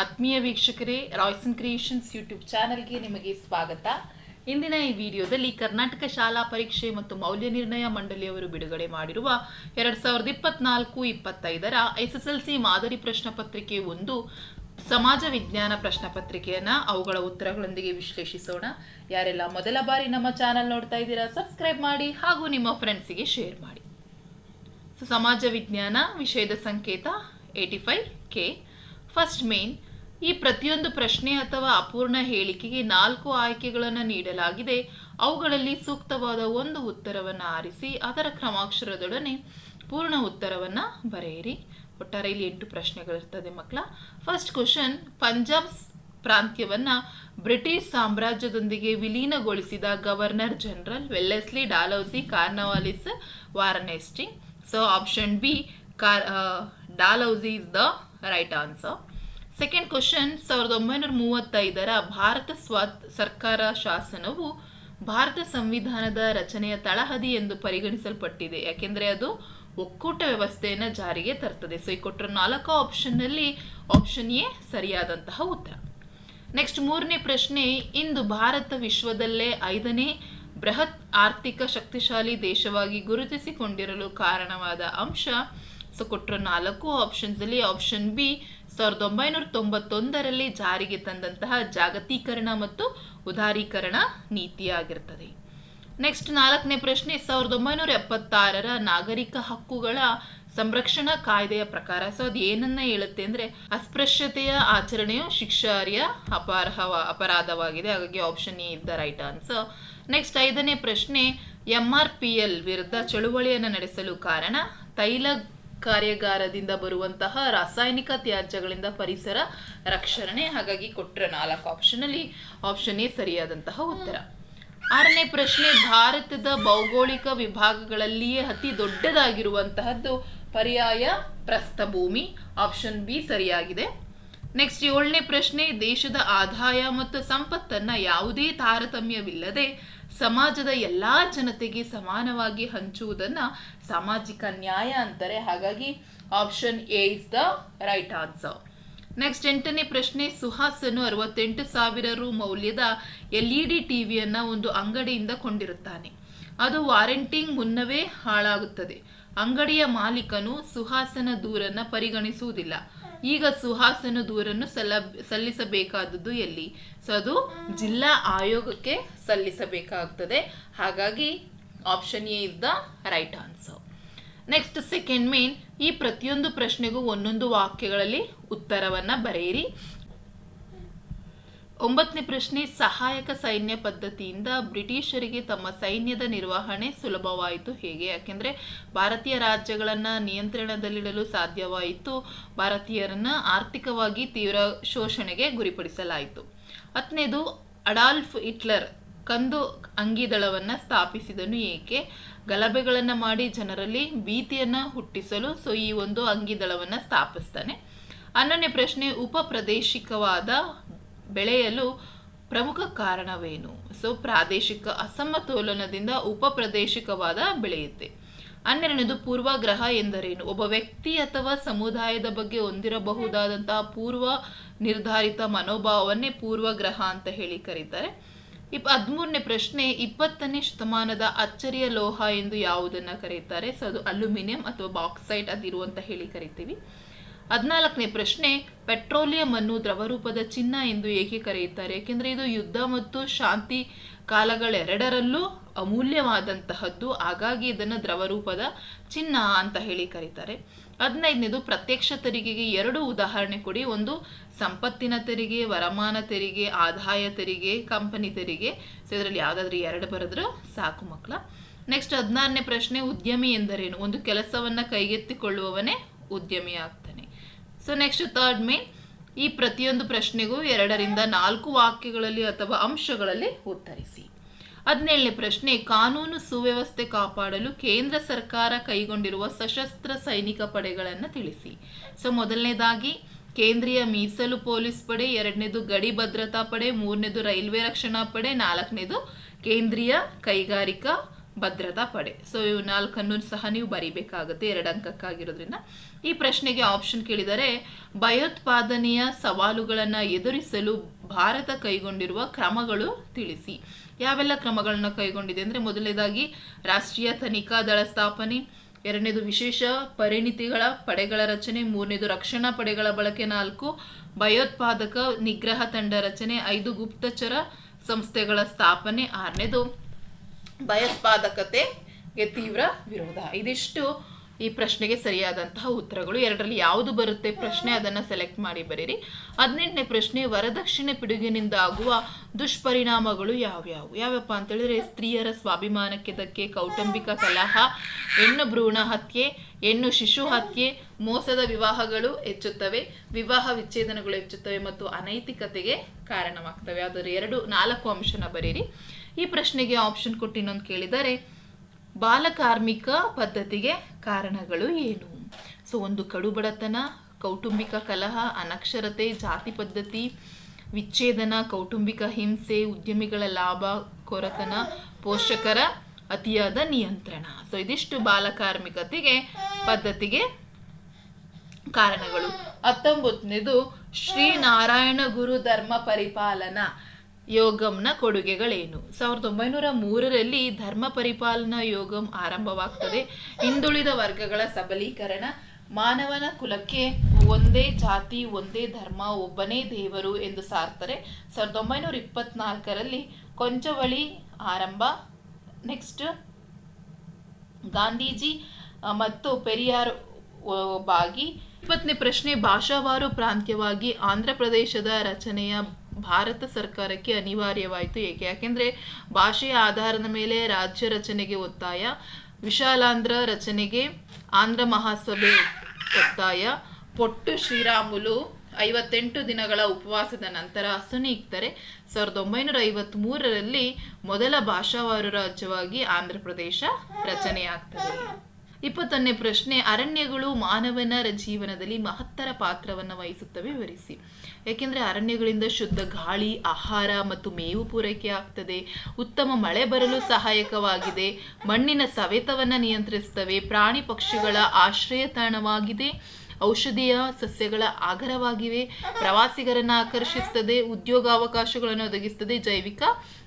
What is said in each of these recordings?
ಆತ್ಮೀಯ ವೀಕ್ಷಕರೇ Royson creations YouTube ಚಾನಲ್ಗೆ ನಿಮಗೆ ಸ್ವಾಗತ. ಇಂದಿನ ಈ ವಿಡಿಯೋದಲ್ಲಿ ಕರ್ನಾಟಕ ಶಾಲಾ ಪರೀಕ್ಷೆ ಮತ್ತು ಮೌಲ್ಯ ನಿರ್ಣಯ ಮಂಡಳಿಯವರು ಬಿಡುಗಡೆ ಮಾಡಿರುವ ಎರಡ್ ಸಾವಿರದ ಇಪ್ಪತ್ನಾಲ್ಕು ಇಪ್ಪತ್ತೈದರ ಎಸ್ ಎಸ್ ಎಲ್ ಸಿ ಮಾದರಿ ಪ್ರಶ್ನೆ ಪತ್ರಿಕೆ ಒಂದು, ಸಮಾಜ ವಿಜ್ಞಾನ ಪ್ರಶ್ನೆ ಪತ್ರಿಕೆಯನ್ನು ಅವುಗಳ ಉತ್ತರಗಳೊಂದಿಗೆ ವಿಶ್ಲೇಷಿಸೋಣ. ಯಾರೆಲ್ಲ ಮೊದಲ ಬಾರಿ ನಮ್ಮ ಚಾನಲ್ ನೋಡ್ತಾ ಇದ್ದೀರಾ ಸಬ್ಸ್ಕ್ರೈಬ್ ಮಾಡಿ ಹಾಗೂ ನಿಮ್ಮ ಫ್ರೆಂಡ್ಸಿಗೆ ಶೇರ್ ಮಾಡಿ. ಸೊ ಸಮಾಜ ವಿಜ್ಞಾನ ವಿಷಯದ ಸಂಕೇತ eighty five K first main ಈ ಪ್ರತಿಯೊಂದು ಪ್ರಶ್ನೆ ಅಥವಾ ಅಪೂರ್ಣ ಹೇಳಿಕೆಗೆ ನಾಲ್ಕು ಆಯ್ಕೆಗಳನ್ನು ನೀಡಲಾಗಿದೆ. ಅವುಗಳಲ್ಲಿ ಸೂಕ್ತವಾದ ಒಂದು ಉತ್ತರವನ್ನು ಆರಿಸಿ, ಅದರ ಕ್ರಮಾಕ್ಷರದೊಡನೆ ಪೂರ್ಣ ಉತ್ತರವನ್ನು ಬರೆಯಿರಿ. ಒಟ್ಟಾರೆ ಇಲ್ಲಿ ಎಂಟು ಪ್ರಶ್ನೆಗಳಿರ್ತದೆ ಮಕ್ಕಳ. ಫಸ್ಟ್ ಕ್ವಶನ್ ಪಂಜಾಬ್ ಪ್ರಾಂತ್ಯವನ್ನು ಬ್ರಿಟಿಷ್ ಸಾಮ್ರಾಜ್ಯದೊಂದಿಗೆ ವಿಲೀನಗೊಳಿಸಿದ governor general Wellesley Dalhousie Cornwallis Warren Hastings so option B car Dalhousie is the right answer second question ಸಾವಿರದ ಒಂಬೈನೂರ ಮೂವತ್ತೈದರ ಭಾರತ ಸ್ವಾತ್ ಸರ್ಕಾರ ಶಾಸನವು ಭಾರತ ಸಂವಿಧಾನದ ರಚನೆಯ ತಳಹದಿ ಎಂದು ಪರಿಗಣಿಸಲ್ಪಟ್ಟಿದೆ. ಯಾಕೆಂದರೆ ಅದು ಒಕ್ಕೂಟ ವ್ಯವಸ್ಥೆಯನ್ನು ಜಾರಿಗೆ ತರ್ತದೆ. ಸೊ ಈ ಕೊಟ್ಟರು ನಾಲ್ಕು ಆಪ್ಷನ್ನಲ್ಲಿ ಆಪ್ಷನ್ ಎ ಸರಿಯಾದಂತಹ ಉತ್ತರ. ನೆಕ್ಸ್ಟ್ ಮೂರನೇ ಪ್ರಶ್ನೆ, ಇಂದು ಭಾರತ ವಿಶ್ವದಲ್ಲೇ ಐದನೇ ಬೃಹತ್ ಆರ್ಥಿಕ ಶಕ್ತಿಶಾಲಿ ದೇಶವಾಗಿ ಗುರುತಿಸಿಕೊಂಡಿರಲು ಕಾರಣವಾದ ಅಂಶ ಸೊ ಕೊಟ್ಟರು ನಾಲ್ಕು ಆಪ್ಷನ್ಸ್ ಅಲ್ಲಿ ಆಪ್ಷನ್ ಬಿ ಸಾವಿರದ ಒಂಬೈನೂರ ತೊಂಬತ್ತೊಂದರಲ್ಲಿ ಜಾರಿಗೆ ತಂದಂತಹ ಜಾಗತೀಕರಣ ಮತ್ತು ಉದಾರೀಕರಣ ನೀತಿಯಾಗಿರ್ತದೆ. ನೆಕ್ಸ್ಟ್ ನಾಲ್ಕನೇ ಪ್ರಶ್ನೆ, ಸಾವಿರದ ಒಂಬೈನೂರ ಎಪ್ಪತ್ತಾರರ ನಾಗರಿಕ ಹಕ್ಕುಗಳ ಸಂರಕ್ಷಣಾ ಕಾಯ್ದೆಯ ಪ್ರಕಾರ, ಸೊ ಅದು ಏನನ್ನ ಹೇಳುತ್ತೆ ಅಂದ್ರೆ ಅಸ್ಪೃಶ್ಯತೆಯ ಆಚರಣೆಯು ಶಿಕ್ಷಾರ್ಹ ಅಪಾರ್ಹ ಅಪರಾಧವಾಗಿದೆ. ಹಾಗಾಗಿ option A is the right answer next ಐದನೇ ಪ್ರಶ್ನೆ ಎಂ ಆರ್ ಪಿ ಎಲ್ ವಿರುದ್ಧ ಚಳುವಳಿಯನ್ನು ನಡೆಸಲು ಕಾರಣ, ತೈಲ ಕಾರ್ಯಾಗಾರದಿಂದ ಬರುವಂತಹ ರಾಸಾಯನಿಕ ತ್ಯಾಜ್ಯಗಳಿಂದ ಪರಿಸರ ರಕ್ಷಣೆ, ಹಾಗಾಗಿ ಕೊಟ್ಟರೆ ನಾಲ್ಕು ಆಪ್ಷನ್ ಅಲ್ಲಿ ಆಪ್ಷನ್ ಎ ಸರಿಯಾದಂತಹ ಉತ್ತರ. ಆರನೇ ಪ್ರಶ್ನೆ, ಭಾರತದ ಭೌಗೋಳಿಕ ವಿಭಾಗಗಳಲ್ಲಿಯೇ ಅತಿ ದೊಡ್ಡದಾಗಿರುವಂತಹದ್ದು ಪರ್ಯಾಯ ಪ್ರಸ್ಥಭೂಮಿ ಆಪ್ಷನ್ ಬಿ ಸರಿಯಾಗಿದೆ. ನೆಕ್ಸ್ಟ್ ಏಳನೇ ಪ್ರಶ್ನೆ, ದೇಶದ ಆದಾಯ ಮತ್ತು ಸಂಪತ್ತನ್ನ ಯಾವುದೇ ತಾರತಮ್ಯವಿಲ್ಲದೆ ಸಮಾಜದ ಎಲ್ಲಾ ಜನತೆಗೆ ಸಮಾನವಾಗಿ ಹಂಚುವುದನ್ನ ಸಾಮಾಜಿಕ ನ್ಯಾಯ ಅಂತಾರೆ. ಹಾಗಾಗಿ option A is the right answer next ಎಂಟನೇ ಪ್ರಶ್ನೆ, ಸುಹಾಸನು ಅರವತ್ತೆಂಟು ಸಾವಿರ ರು ಮೌಲ್ಯದ ಎಲ್ ಇ ಡಿ ಟಿವಿಯನ್ನ ಒಂದು ಅಂಗಡಿಯಿಂದ ಕೊಂಡಿರುತ್ತಾನೆ. ಅದು ವಾರಂಟಿಂಗ್ ಮುನ್ನವೇ ಹಾಳಾಗುತ್ತದೆ. ಅಂಗಡಿಯ ಮಾಲೀಕನು ಸುಹಾಸನ ದೂರನ್ನು ಪರಿಗಣಿಸುವುದಿಲ್ಲ. ಈಗ ಸುಹಾಸನ ದೂರನ್ನು ಸಲ್ಲ ಸಲ್ಲಿಸಬೇಕಾದದ್ದು ಎಲ್ಲಿ? ಸೊ ಅದು ಜಿಲ್ಲಾ ಆಯೋಗಕ್ಕೆ ಸಲ್ಲಿಸಬೇಕಾಗ್ತದೆ. ಹಾಗಾಗಿ option A is the right answer next second main ಈ ಪ್ರತಿಯೊಂದು ಪ್ರಶ್ನೆಗೂ ಒಂದೊಂದು ವಾಕ್ಯಗಳಲ್ಲಿ ಉತ್ತರವನ್ನು ಬರೆಯಿರಿ. ಒಂಬತ್ತನೇ ಪ್ರಶ್ನೆ, ಸಹಾಯಕ ಸೈನ್ಯ ಪದ್ಧತಿಯಿಂದ ಬ್ರಿಟಿಷರಿಗೆ ತಮ್ಮ ಸೈನ್ಯದ ನಿರ್ವಹಣೆ ಸುಲಭವಾಯಿತು ಹೇಗೆ? ಯಾಕೆಂದ್ರೆ ಭಾರತೀಯ ರಾಜ್ಯಗಳನ್ನ ನಿಯಂತ್ರಣದಲ್ಲಿಡಲು ಸಾಧ್ಯವಾಯಿತು. ಭಾರತೀಯರನ್ನು ಆರ್ಥಿಕವಾಗಿ ತೀವ್ರ ಶೋಷಣೆಗೆ ಗುರಿಪಡಿಸಲಾಯಿತು. ಹತ್ತನೇದು, ಅಡಾಲ್ಫ್ ಹಿಟ್ಲರ್ ಕಂದು ಅಂಗಿದಳವನ್ನು ಸ್ಥಾಪಿಸಿದನು ಏಕೆ? ಗಲಭೆಗಳನ್ನು ಮಾಡಿ ಜನರಲ್ಲಿ ಭೀತಿಯನ್ನ ಹುಟ್ಟಿಸಲು ಸೊ ಈ ಒಂದು ಅಂಗಿದಳವನ್ನು ಸ್ಥಾಪಿಸ್ತಾನೆ. ಹನ್ನೊಂದನೇ ಪ್ರಶ್ನೆ ಉಪ ಪ್ರಾದೇಶಿಕವಾದ ಬೆಳೆಯಲು ಪ್ರಮುಖ ಕಾರಣವೇನು? ಸೊ, ಪ್ರಾದೇಶಿಕ ಅಸಮತೋಲನದಿಂದ ಉಪಪ್ರದೇಶಿಕವಾದ ಬೆಳೆಯುತ್ತೆ. ಹನ್ನೆರಡನೇದು ಪೂರ್ವಗ್ರಹ ಎಂದರೇನು? ಒಬ್ಬ ವ್ಯಕ್ತಿ ಅಥವಾ ಸಮುದಾಯದ ಬಗ್ಗೆ ಹೊಂದಿರಬಹುದಾದಂತಹ ಪೂರ್ವ ನಿರ್ಧಾರಿತ ಮನೋಭಾವವನ್ನೇ ಪೂರ್ವಗ್ರಹ ಅಂತ ಹೇಳಿ ಕರೀತಾರೆ. ಇಪ್, ಹದಿಮೂರನೇ ಪ್ರಶ್ನೆ, ಇಪ್ಪತ್ತನೇ ಶತಮಾನದ ಅಚ್ಚರಿಯ ಲೋಹ ಎಂದು ಯಾವುದನ್ನು ಕರೀತಾರೆ? ಸೊ, ಅದು ಅಲ್ಯೂಮಿನಿಯಂ ಅಥವಾ ಬಾಕ್ಸೈಟ್ ಅದಿರುವಂತ ಹೇಳಿ ಕರಿತೀವಿ. ಹದಿನಾಲ್ಕನೇ ಪ್ರಶ್ನೆ, ಪೆಟ್ರೋಲಿಯಂ ಅನ್ನು ದ್ರವರೂಪದ ಚಿನ್ನ ಎಂದು ಏಕೆ ಕರೆಯುತ್ತಾರೆ? ಏಕೆಂದರೆ ಇದು ಯುದ್ಧ ಮತ್ತು ಶಾಂತಿ ಕಾಲಗಳೆರಡರಲ್ಲೂ ಅಮೂಲ್ಯವಾದಂತಹದ್ದು. ಹಾಗಾಗಿ ಇದನ್ನು ದ್ರವರೂಪದ ಚಿನ್ನ ಅಂತ ಹೇಳಿ ಕರೀತಾರೆ. ಹದಿನೈದನೇದು, ಪ್ರತ್ಯಕ್ಷ ತೆರಿಗೆಗೆ ಎರಡು ಉದಾಹರಣೆ ಕೊಡಿ. ಒಂದು, ಸಂಪತ್ತಿನ ತೆರಿಗೆ, ವರಮಾನ ತೆರಿಗೆ, ಆದಾಯ ತೆರಿಗೆ, ಕಂಪನಿ ತೆರಿಗೆ. ಸೊ ಇದರಲ್ಲಿ ಯಾವುದಾದ್ರೂ ಎರಡು ಬರೆದ್ರು ಸಾಕು ಮಕ್ಕಳ. ನೆಕ್ಸ್ಟ್ ಹದಿನಾರನೇ ಪ್ರಶ್ನೆ, ಉದ್ಯಮಿ ಎಂದರೇನು? ಒಂದು ಕೆಲಸವನ್ನು ಕೈಗೆತ್ತಿಕೊಳ್ಳುವವನೇ ಉದ್ಯಮಿ ಆಗ್ತಾನೆ ಸೊ ನೆಕ್ಸ್ಟ್ ಥರ್ಡ್ ಮೇನ್ ಈ ಪ್ರತಿಯೊಂದು ಪ್ರಶ್ನೆಗೂ ಎರಡರಿಂದ ನಾಲ್ಕು ವಾಕ್ಯಗಳಲ್ಲಿ ಅಥವಾ ಅಂಶಗಳಲ್ಲಿ ಉತ್ತರಿಸಿ. ಹದಿನೇಳನೇ ಪ್ರಶ್ನೆ, ಕಾನೂನು ಸುವ್ಯವಸ್ಥೆ ಕಾಪಾಡಲು ಕೇಂದ್ರ ಸರ್ಕಾರ ಕೈಗೊಂಡಿರುವ ಸಶಸ್ತ್ರ ಸೈನಿಕ ಪಡೆಗಳನ್ನು ತಿಳಿಸಿ. ಸೊ ಮೊದಲನೇದಾಗಿ, ಕೇಂದ್ರೀಯ ಮೀಸಲು ಪೊಲೀಸ್ ಪಡೆ, ಎರಡನೇದು ಗಡಿ ಭದ್ರತಾ ಪಡೆ, ಮೂರನೇದು ರೈಲ್ವೆ ರಕ್ಷಣಾ ಪಡೆ, ನಾಲ್ಕನೇದು ಕೇಂದ್ರೀಯ ಕೈಗಾರಿಕಾ ಭದ್ರತಾ ಪಡೆ. ಸೊ ಇವು ನಾಲ್ಕನ್ನು ಸಹ ನೀವು ಬರಿಬೇಕಾಗುತ್ತೆ ಎರಡು ಅಂಕಕ್ಕಾಗಿರೋದ್ರಿಂದ. ಈ ಪ್ರಶ್ನೆಗೆ ಆಪ್ಷನ್ ಕೇಳಿದರೆ, ಭಯೋತ್ಪಾದನೆಯ ಸವಾಲುಗಳನ್ನು ಎದುರಿಸಲು ಭಾರತ ಕೈಗೊಂಡಿರುವ ಕ್ರಮಗಳು ತಿಳಿಸಿ. ಯಾವೆಲ್ಲ ಕ್ರಮಗಳನ್ನು ಕೈಗೊಂಡಿದೆ ಅಂದರೆ, ಮೊದಲನೇದಾಗಿ ರಾಷ್ಟ್ರೀಯ ತನಿಖಾ ದಳ ಸ್ಥಾಪನೆ, ಎರಡನೇದು ವಿಶೇಷ ಪರಿಣಿತಿಗಳ ಪಡೆಗಳ ರಚನೆ, ಮೂರನೇದು ರಕ್ಷಣಾ ಪಡೆಗಳ ಬಳಕೆ ನಾಲ್ಕು, ಭಯೋತ್ಪಾದಕ ನಿಗ್ರಹ ತಂಡ ರಚನೆ, ಐದು ಗುಪ್ತಚರ ಸಂಸ್ಥೆಗಳ ಸ್ಥಾಪನೆ, ಆರನೇದು ಭಯೋತ್ಪಾದಕತೆಗೆ ತೀವ್ರ ವಿರೋಧ. ಇದಿಷ್ಟು ಈ ಪ್ರಶ್ನೆಗೆ ಸರಿಯಾದಂತಹ ಉತ್ತರಗಳು. ಎರಡರಲ್ಲಿ ಯಾವುದು ಬರುತ್ತೆ ಪ್ರಶ್ನೆ? ಅದನ್ನು ಸೆಲೆಕ್ಟ್ ಮಾಡಿ ಬರೀರಿ. ಹದಿನೆಂಟನೇ ಪ್ರಶ್ನೆ, ವರದಕ್ಷಿಣೆ ಪಿಡುಗಿನಿಂದ ಆಗುವ ದುಷ್ಪರಿಣಾಮಗಳು ಯಾವ್ಯಾವು? ಯಾವ್ಯಪ್ಪ ಅಂತೇಳಿದ್ರೆ, ಸ್ತ್ರೀಯರ ಸ್ವಾಭಿಮಾನಕ್ಕೆ ಧಕ್ಕೆ ಕೌಟುಂಬಿಕ ಕಲಹ, ಹೆಣ್ಣು ಭ್ರೂಣ ಹತ್ಯೆ, ಹೆಣ್ಣು ಶಿಶು ಹತ್ಯೆ, ಮೋಸದ ವಿವಾಹಗಳು ಹೆಚ್ಚುತ್ತವೆ, ವಿವಾಹ ವಿಚ್ಛೇದನಗಳು ಹೆಚ್ಚುತ್ತವೆ ಮತ್ತು ಅನೈತಿಕತೆಗೆ ಕಾರಣವಾಗ್ತವೆ. ಅದರ ಎರಡು ನಾಲ್ಕು ಅಂಶನ ಬರೀರಿ. ಈ ಪ್ರಶ್ನೆಗೆ ಆಪ್ಷನ್ ಕೊಟ್ಟು ಇನ್ನೊಂದು ಕೇಳಿದರೆ, ಬಾಲಕಾರ್ಮಿಕ ಪದ್ಧತಿಗೆ ಕಾರಣಗಳು ಏನು? ಸೊ, ಒಂದು ಕಡುಬಡತನ, ಕೌಟುಂಬಿಕ ಕಲಹ, ಅನಕ್ಷರತೆ, ಜಾತಿ ಪದ್ಧತಿ, ವಿಚ್ಛೇದನ, ಕೌಟುಂಬಿಕ ಹಿಂಸೆ, ಉದ್ಯಮಿಗಳ ಲಾಭ, ಕೊರತನ, ಪೋಷಕರ ಅತಿಯಾದ ನಿಯಂತ್ರಣ. ಸೊ, ಇದಿಷ್ಟು ಬಾಲಕಾರ್ಮಿಕತೆಗೆ ಪದ್ಧತಿಗೆ ಕಾರಣಗಳು. ಹತ್ತೊಂಬತ್ತನೇದು ಶ್ರೀನಾರಾಯಣ ಗುರು ಧರ್ಮ ಪರಿಪಾಲನಾ. ಯೋಗಂನ ಕೊಡುಗೆಗಳೇನು? ಸಾವಿರದ ಒಂಬೈನೂರ ಮೂರರಲ್ಲಿ ಧರ್ಮ ಪರಿಪಾಲನಾ ಯೋಗಂ ಆರಂಭವಾಗ್ತದೆ. ಹಿಂದುಳಿದ ವರ್ಗಗಳ ಸಬಲೀಕರಣ. ಮಾನವನ ಕುಲಕ್ಕೆ ಒಂದೇ ಜಾತಿ, ಒಂದೇ ಧರ್ಮ, ಒಬ್ಬನೇ ದೇವರು ಎಂದು ಸಾರ್ತಾರೆ. ಸಾವಿರದ ಒಂಬೈನೂರ ಇಪ್ಪತ್ನಾಲ್ಕರಲ್ಲಿ ಕೊಂಚವಳಿ ಆರಂಭ. ನೆಕ್ಸ್ಟ್ ಗಾಂಧೀಜಿ ಮತ್ತು ಪೆರಿಯಾರ್ ಬಾಗಿ ಇಪ್ಪತ್ತನೇ ಪ್ರಶ್ನೆ, ಭಾಷಾವಾರು ಪ್ರಾಂತ್ಯವಾಗಿ ಆಂಧ್ರ ಪ್ರದೇಶದ ರಚನೆಯ ಭಾರತ ಸರ್ಕಾರಕ್ಕೆ ಅನಿವಾರ್ಯವಾಯಿತು ಏಕೆ? ಯಾಕೆಂದರೆ ಭಾಷೆಯ ಆಧಾರದ ಮೇಲೆ ರಾಜ್ಯ ರಚನೆಗೆ ಒತ್ತಾಯ, ವಿಶಾಲಾಂಧ್ರ ರಚನೆಗೆ ಆಂಧ್ರ ಮಹಾಸಭೆ ಒತ್ತಾಯ, ಪೊಟ್ಟು ಶ್ರೀರಾಮುಲು ಐವತ್ತೆಂಟು ದಿನಗಳ ಉಪವಾಸದ ನಂತರ ಹಸುನೀಗ್ತಾರೆ. ಸಾವಿರದ ಒಂಬೈನೂರ ಐವತ್ತ್ಮೂರರಲ್ಲಿ ಮೊದಲ ಭಾಷಾವಾರು ರಾಜ್ಯವಾಗಿ ಆಂಧ್ರ ಪ್ರದೇಶ ರಚನೆಯಾಗ್ತದೆ. ಇಪ್ಪತ್ತೊಂದನೇ ಪ್ರಶ್ನೆ, ಅರಣ್ಯಗಳು ಮಾನವನರ ಜೀವನದಲ್ಲಿ ಮಹತ್ತರ ಪಾತ್ರವನ್ನು ವಹಿಸುತ್ತವೆ, ವಿವರಿಸಿ. ಯಾಕೆಂದರೆ ಅರಣ್ಯಗಳಿಂದ ಶುದ್ಧ ಗಾಳಿ, ಆಹಾರ ಮತ್ತು ಮೇವು ಪೂರೈಕೆ ಆಗ್ತದೆ. ಉತ್ತಮ ಮಳೆ ಬರಲು ಸಹಾಯಕವಾಗಿದೆ. ಮಣ್ಣಿನ ಸವೆತವನ್ನು ನಿಯಂತ್ರಿಸ್ತವೆ ಪ್ರಾಣಿ ಪಕ್ಷಿಗಳ ಆಶ್ರಯ ತಾಣವಾಗಿದೆ. ಔಷಧೀಯ ಸಸ್ಯಗಳ ಆಗರವಾಗಿವೆ. ಪ್ರವಾಸಿಗರನ್ನು ಆಕರ್ಷಿಸ್ತದೆ ಉದ್ಯೋಗಾವಕಾಶಗಳನ್ನು ಒದಗಿಸ್ತದೆ ಜೈವಿಕ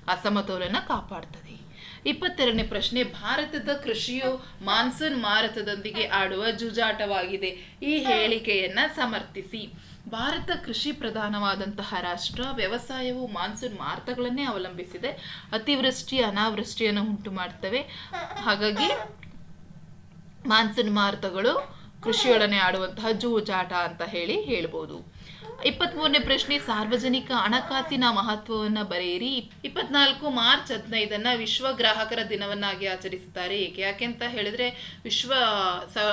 ಅಸಮತೋಲನ ಕಾಪಾಡ್ತದೆ. ಇಪ್ಪತ್ತೆರಡನೇ ಪ್ರಶ್ನೆ, ಭಾರತದ ಕೃಷಿಯು ಮಾನ್ಸೂನ್ ಮಾರುತದೊಂದಿಗೆ ಆಡುವ ಜುಜಾಟವಾಗಿದೆ. ಈ ಹೇಳಿಕೆಯನ್ನ ಸಮರ್ಥಿಸಿ. ಭಾರತ ಕೃಷಿ ಪ್ರಧಾನವಾದಂತಹ ರಾಷ್ಟ್ರ, ವ್ಯವಸಾಯವು ಮಾನ್ಸೂನ್ ಮಾರುತಗಳನ್ನೇ ಅವಲಂಬಿಸಿದೆ. ಅತಿವೃಷ್ಟಿ, ಅನಾವೃಷ್ಟಿಯನ್ನು ಉಂಟು ಮಾಡ್ತವೆ. ಹಾಗಾಗಿ ಮಾನ್ಸೂನ್ ಮಾರುತಗಳು ಕೃಷಿಯೊಡನೆ ಆಡುವಂತಹ ಜೂಜಾಟ ಅಂತ ಹೇಳಿ ಹೇಳ್ಬೋದು. ಇಪ್ಪತ್ಮೂರನೇ ಪ್ರಶ್ನೆ, ಸಾರ್ವಜನಿಕ ಹಣಕಾಸಿನ ಮಹತ್ವವನ್ನು ಬರೆಯಿರಿ. ಇಪ್ಪತ್ನಾಲ್ಕು ಮಾರ್ಚ್ ಹದಿನೈದನ್ನ ವಿಶ್ವ ಗ್ರಾಹಕರ ದಿನವನ್ನಾಗಿ ಆಚರಿಸುತ್ತಾರೆ. ಏಕೆ? ಯಾಕೆ ಅಂತ ಹೇಳಿದ್ರೆ, ವಿಶ್ವ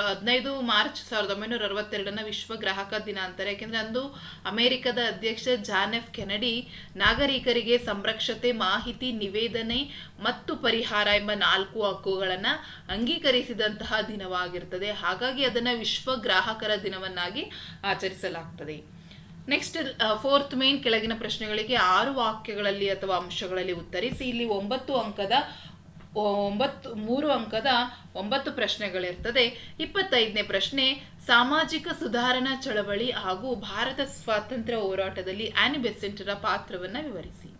ಹದಿನೈದು ಮಾರ್ಚ್ ಸಾವಿರದ ಒಂಬೈನೂರ ಅರವತ್ತೆರಡನ್ನ ವಿಶ್ವ ಗ್ರಾಹಕ ದಿನ ಅಂತಾರೆ. ಯಾಕೆಂದ್ರೆ ಅಂದು ಅಮೆರಿಕದ ಅಧ್ಯಕ್ಷ ಜಾನ್ ಎಫ್ ಕೆನಡಿ ನಾಗರಿಕರಿಗೆ ಸಂರಕ್ಷತೆ, ಮಾಹಿತಿ, ನಿವೇದನೆ ಮತ್ತು ಪರಿಹಾರ ಎಂಬ ನಾಲ್ಕು ಹಕ್ಕುಗಳನ್ನು ಅಂಗೀಕರಿಸಿದಂತಹ ದಿನವಾಗಿರ್ತದೆ. ಹಾಗಾಗಿ ಅದನ್ನು ವಿಶ್ವ ಗ್ರಾಹಕರ ದಿನವನ್ನಾಗಿ ಆಚರಿಸಲಾಗ್ತದೆ. ನೆಕ್ಸ್ಟ್ ಫೋರ್ತ್ ಮೇನ್ ಕೆಳಗಿನ ಪ್ರಶ್ನೆಗಳಿಗೆ ಆರು ವಾಕ್ಯಗಳಲ್ಲಿ ಅಥವಾ ಅಂಶಗಳಲ್ಲಿ ಉತ್ತರಿಸಿ. ಇಲ್ಲಿ ಒಂಬತ್ತು ಅಂಕದ, ಒಂಬತ್ತು, ಮೂರು ಅಂಕದ ಒಂಬತ್ತು ಪ್ರಶ್ನೆಗಳಿರ್ತದೆ. ಇಪ್ಪತ್ತೈದನೇ ಪ್ರಶ್ನೆ, ಸಾಮಾಜಿಕ ಸುಧಾರಣಾ ಚಳವಳಿ ಹಾಗೂ ಭಾರತ ಸ್ವಾತಂತ್ರ್ಯ ಹೋರಾಟದಲ್ಲಿ ಆನಿ ಬೆಸೆಂಟರ ಪಾತ್ರವನ್ನು ವಿವರಿಸಿ.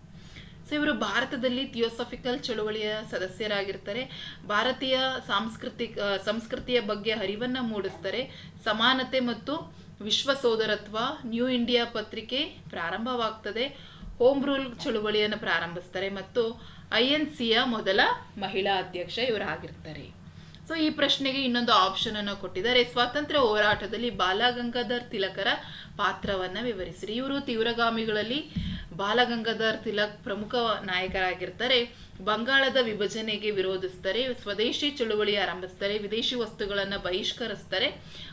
ಸೊ ಇವರು ಭಾರತದಲ್ಲಿ ಥಿಯೋಸಫಿಕಲ್ ಚಳುವಳಿಯ ಸದಸ್ಯರಾಗಿರ್ತಾರೆ. ಭಾರತೀಯ ಸಾಂಸ್ಕೃತಿಕ, ಸಂಸ್ಕೃತಿಯ ಬಗ್ಗೆ ಅರಿವನ್ನು ಮೂಡಿಸ್ತಾರೆ. ಸಮಾನತೆ ಮತ್ತು ವಿಶ್ವ ಸೋದರತ್ವ ನ್ಯೂ ಇಂಡಿಯಾ ಪತ್ರಿಕೆ ಪ್ರಾರಂಭವಾಗ್ತದೆ. ಹೋಮ್ ರೂಲ್ ಚಳುವಳಿಯನ್ನು ಪ್ರಾರಂಭಿಸ್ತಾರೆ ಮತ್ತು ಐ ಎನ್ ಸಿಯ ಮೊದಲ ಮಹಿಳಾ ಅಧ್ಯಕ್ಷ ಇವರಾಗಿರ್ತಾರೆ. ಸೊ ಈ ಪ್ರಶ್ನೆಗೆ ಇನ್ನೊಂದು ಆಪ್ಷನ್ ಅನ್ನು ಕೊಟ್ಟಿದ್ದಾರೆ. ಸ್ವಾತಂತ್ರ್ಯ ಹೋರಾಟದಲ್ಲಿ ಬಾಲಗಂಗಾಧರ್ ತಿಲಕರ ಪಾತ್ರವನ್ನು ವಿವರಿಸಿರಿ. ಇವರು ತೀವ್ರಗಾಮಿಗಳಲ್ಲಿ ಬಾಲಗಂಗಾಧರ್ ತಿಲಕ್ ಪ್ರಮುಖ ನಾಯಕರಾಗಿರ್ತಾರೆ. ಬಂಗಾಳದ ವಿಭಜನೆಗೆ ವಿರೋಧಿಸ್ತಾರೆ. ಸ್ವದೇಶಿ ಚಳುವಳಿ ಆರಂಭಿಸ್ತಾರೆ. ವಿದೇಶಿ ವಸ್ತುಗಳನ್ನು ಬಹಿಷ್ಕರಿಸ್ತಾರೆ.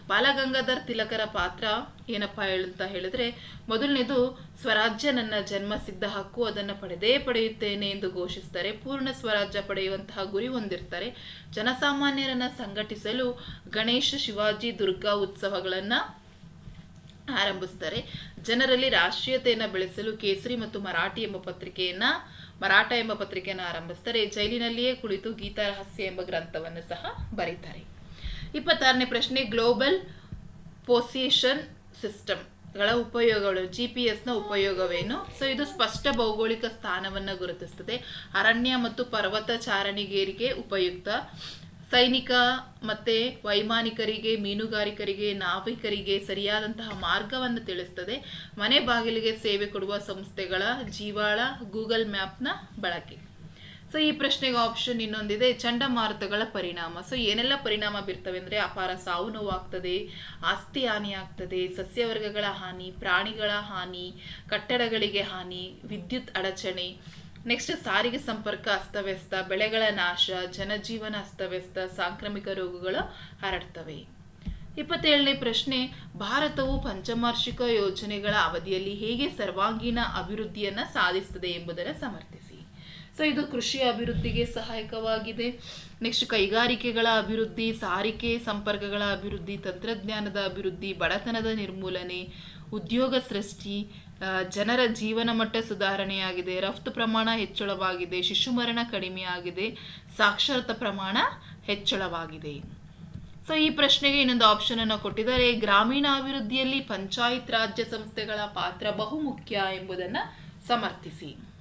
ಬಾಲಗಂಗಾಧರ್ ತಿಲಕರ ಪಾತ್ರ ಏನಪ್ಪಾ ಅಂತ ಹೇಳಿದ್ರೆ, ಮೊದಲನೇದು, ಸ್ವರಾಜ್ಯ ನನ್ನ ಜನ್ಮ ಸಿದ್ಧ ಹಕ್ಕು, ಅದನ್ನು ಪಡೆದೇ ಪಡೆಯುತ್ತೇನೆ ಎಂದು ಘೋಷಿಸ್ತಾರೆ. ಪೂರ್ಣ ಸ್ವರಾಜ್ಯ ಪಡೆಯುವಂತಹ ಗುರಿ ಹೊಂದಿರ್ತಾರೆ. ಜನಸಾಮಾನ್ಯರನ್ನ ಸಂಘಟಿಸಲು ಗಣೇಶ, ಶಿವಾಜಿ, ದುರ್ಗಾ ಉತ್ಸವಗಳನ್ನು ಆರಂಭಿಸ್ತಾರೆ ಜನರಲ್ಲಿ ರಾಷ್ಟ್ರೀಯತೆಯನ್ನು ಬೆಳೆಸಲು ಕೇಸರಿ ಮತ್ತು ಮರಾಠಿ ಎಂಬ ಪತ್ರಿಕೆಯನ್ನ, ಮರಾಠ ಎಂಬ ಪತ್ರಿಕೆಯನ್ನು ಆರಂಭಿಸ್ತಾರೆ ಜೈಲಿನಲ್ಲಿಯೇ ಕುಳಿತು ಗೀತಾ ರಹಸ್ಯ ಎಂಬ ಗ್ರಂಥವನ್ನು ಸಹ ಬರೀತಾರೆ. ಇಪ್ಪತ್ತಾರನೇ ಪ್ರಶ್ನೆ, ಗ್ಲೋಬಲ್ ಪೊಸಿಷನ್ ಸಿಸ್ಟಮ್ಗಳ ಉಪಯೋಗಗಳು, ಜಿ ಪಿ ಎಸ್ನ ಉಪಯೋಗವೇನು? ಸೊ ಇದು ಸ್ಪಷ್ಟ ಭೌಗೋಳಿಕ ಸ್ಥಾನವನ್ನು ಗುರುತಿಸ್ತದೆ ಅರಣ್ಯ ಮತ್ತು ಪರ್ವತ ಚಾರಣಿಗೇರಿಗೆ ಉಪಯುಕ್ತ ಸೈನಿಕ ಮತ್ತೆ ವೈಮಾನಿಕರಿಗೆ, ಮೀನುಗಾರಿಕರಿಗೆ, ನಾವಿಕರಿಗೆ ಸರಿಯಾದಂತಹ ಮಾರ್ಗವನ್ನು ತಿಳಿಸ್ತದೆ. ಮನೆ ಬಾಗಿಲಿಗೆ ಸೇವೆ ಕೊಡುವ ಸಂಸ್ಥೆಗಳ ಜೀವಾಳ, ಗೂಗಲ್ ಮ್ಯಾಪ್ನ ಬಳಕೆ. ಸೊ, ಈ ಪ್ರಶ್ನೆಗೆ ಆಪ್ಷನ್ ಇನ್ನೊಂದಿದೆ. ಚಂಡಮಾರುತಗಳ ಪರಿಣಾಮ. ಸೊ, ಏನೆಲ್ಲ ಪರಿಣಾಮ ಬೀರ್ತವೆ ಅಂದರೆ ಅಪಾರ ಸಾವು ನೋವಾಗ್ತದೆ, ಆಸ್ತಿ ಹಾನಿ ಆಗ್ತದೆ, ಸಸ್ಯವರ್ಗಗಳ ಹಾನಿ, ಪ್ರಾಣಿಗಳ ಹಾನಿ, ಕಟ್ಟಡಗಳಿಗೆ ಹಾನಿ, ವಿದ್ಯುತ್ ಅಡಚಣೆ ನೆಕ್ಸ್ಟ್ ಸಾರಿಗೆ ಸಂಪರ್ಕ ಅಸ್ತವ್ಯಸ್ತ, ಬೆಳೆಗಳ ನಾಶ, ಜನಜೀವನ ಅಸ್ತವ್ಯಸ್ತ, ಸಾಂಕ್ರಾಮಿಕ ರೋಗಗಳು ಹರಡ್ತವೆ. ಇಪ್ಪತ್ತೇಳನೇ ಪ್ರಶ್ನೆ, ಭಾರತವು ಪಂಚಮಾರ್ಷಿಕ ಯೋಜನೆಗಳ ಅವಧಿಯಲ್ಲಿ ಹೇಗೆ ಸರ್ವಾಂಗೀಣ ಅಭಿವೃದ್ಧಿಯನ್ನು ಸಾಧಿಸುತ್ತದೆ ಎಂಬುದನ್ನು ಸಮರ್ಥಿಸಿ. ಸೊ ಇದು ಕೃಷಿ ಅಭಿವೃದ್ಧಿಗೆ ಸಹಾಯಕವಾಗಿದೆ. ನೆಕ್ಸ್ಟ್ ಕೈಗಾರಿಕೆಗಳ ಅಭಿವೃದ್ಧಿ, ಸಾರಿಗೆ ಸಂಪರ್ಕಗಳ ಅಭಿವೃದ್ಧಿ, ತಂತ್ರಜ್ಞಾನದ ಅಭಿವೃದ್ಧಿ, ಬಡತನದ ನಿರ್ಮೂಲನೆ, ಉದ್ಯೋಗ ಸೃಷ್ಟಿ ಜನರ ಜೀವನ ಮಟ್ಟ ಸುಧಾರಣೆಯಾಗಿದೆ, ರಫ್ತು ಪ್ರಮಾಣ ಹೆಚ್ಚಳವಾಗಿದೆ, ಶಿಶು ಮರಣ ಕಡಿಮೆಯಾಗಿದೆ, ಸಾಕ್ಷರತಾ ಪ್ರಮಾಣ ಹೆಚ್ಚಳವಾಗಿದೆ. ಸೊ ಈ ಪ್ರಶ್ನೆಗೆ ಇನ್ನೊಂದು ಆಪ್ಷನ್ ಅನ್ನು ಕೊಟ್ಟಿದ್ದಾರೆ. ಗ್ರಾಮೀಣ ಅಭಿವೃದ್ಧಿಯಲ್ಲಿ ಪಂಚಾಯತ್ ರಾಜ್ಯ ಸಂಸ್ಥೆಗಳ ಪಾತ್ರ ಬಹುಮುಖ್ಯ ಎಂಬುದನ್ನು ಸಮರ್ಥಿಸಿ.